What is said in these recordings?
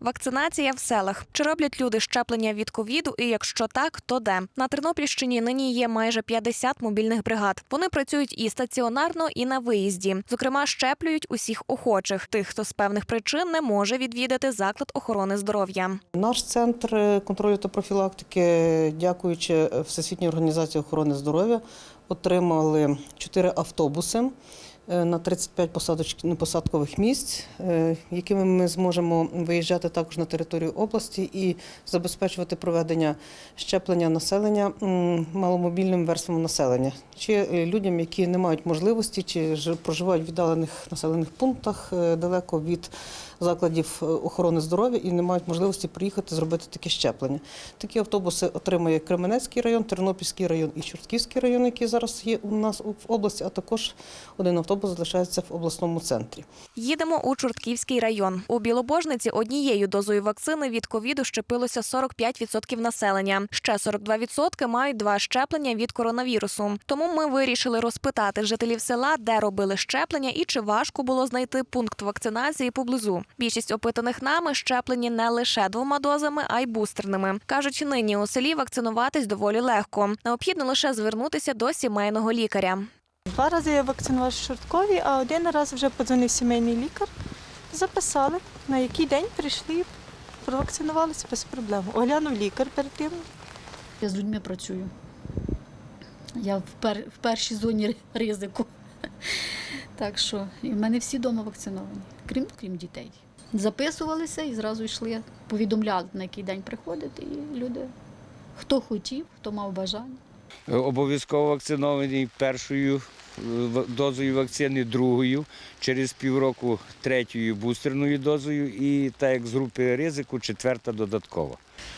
Вакцинація в селах. Чи роблять люди щеплення від ковіду? І якщо так, то де? На Тернопільщині нині є майже 50 мобільних бригад. Вони працюють і стаціонарно, і на виїзді. Зокрема, щеплюють усіх охочих, тих, хто з певних причин не може відвідати заклад охорони здоров'я. Наш центр контролю та профілактики, дякуючи Всесвітній організації охорони здоров'я, отримали 4 автобуси на 35 посадоч- посадкових місць, е, якими ми зможемо виїжджати також на територію області і забезпечувати проведення щеплення населення маломобільним верствам населення, чи е, людям, які не мають можливості, чи проживають в віддалених населених пунктах е, далеко від закладів е, охорони здоров'я і не мають можливості приїхати зробити таке щеплення. Такі автобуси отримує Кременецький район, Тернопільський район і Чортківський район, які зараз є у нас в області, а також один автобус залишається в обласному центрі. Їдемо у Чортківський район. У Білобожниці однією дозою вакцини від ковіду щепилося 45% населення. Ще 42% мають два щеплення від коронавірусу. Тому ми вирішили розпитати жителів села, де робили щеплення і чи важко було знайти пункт вакцинації поблизу. Більшість опитаних нами щеплені не лише двома дозами, а й бустерними. кажуть, нині у селі вакцинуватись доволі легко. Необхідно лише звернутися до сімейного лікаря. Два рази я вакцинувалася в Шорткові, а один раз вже подзвонив сімейний лікар. Записали, на який день прийшли, провакцинувалися без проблем. Оглянув лікар перед тим. Я з людьми працюю. Я в, пер, в першій зоні ризику. Так що і в мене всі вдома вакциновані, крім, крім дітей. Записувалися і зразу йшли, повідомляли, на який день приходити, і люди, хто хотів, хто мав бажання. Обов'язково вакцинований першою дозою вакцини, другою, через півроку третьою бустерною дозою і так як з групи ризику, четверта додаткова.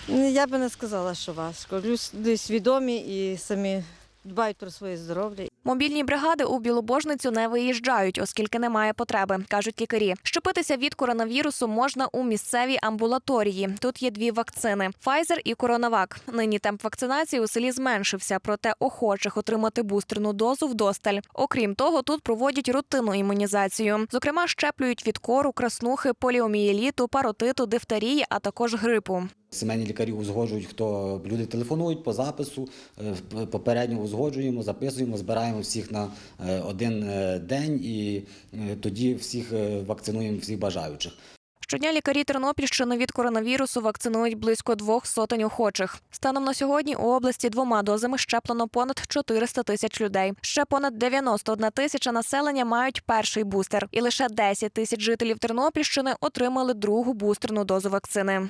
Я би не сказала, що важко. Люди свідомі і самі дбають про своє здоров'я. Мобільні бригади у Білобожницю не виїжджають, оскільки немає потреби, кажуть лікарі. Щепитися від коронавірусу можна у місцевій амбулаторії. Тут є дві вакцини: Pfizer і Коронавак. Нині темп вакцинації у селі зменшився, проте охочих отримати бустерну дозу вдосталь. Окрім того, тут проводять рутинну імунізацію. Зокрема, щеплюють від кору, краснухи, поліомієліту, паротиту, дифтерії, а також грипу. Сімейні лікарі узгоджують, хто люди телефонують по запису, е, попередньо узгоджуємо, записуємо, збираємо всіх на е, один е, день і тоді всіх вакцинуємо, всіх бажаючих. Щодня лікарі Тернопільщини від коронавірусу вакцинують близько двох сотень охочих. Станом на сьогодні у області двома дозами щеплено понад 400 тисяч людей. Ще понад 91 тисяча населення мають перший бустер, і лише 10 тисяч жителів Тернопільщини отримали другу бустерну дозу вакцини.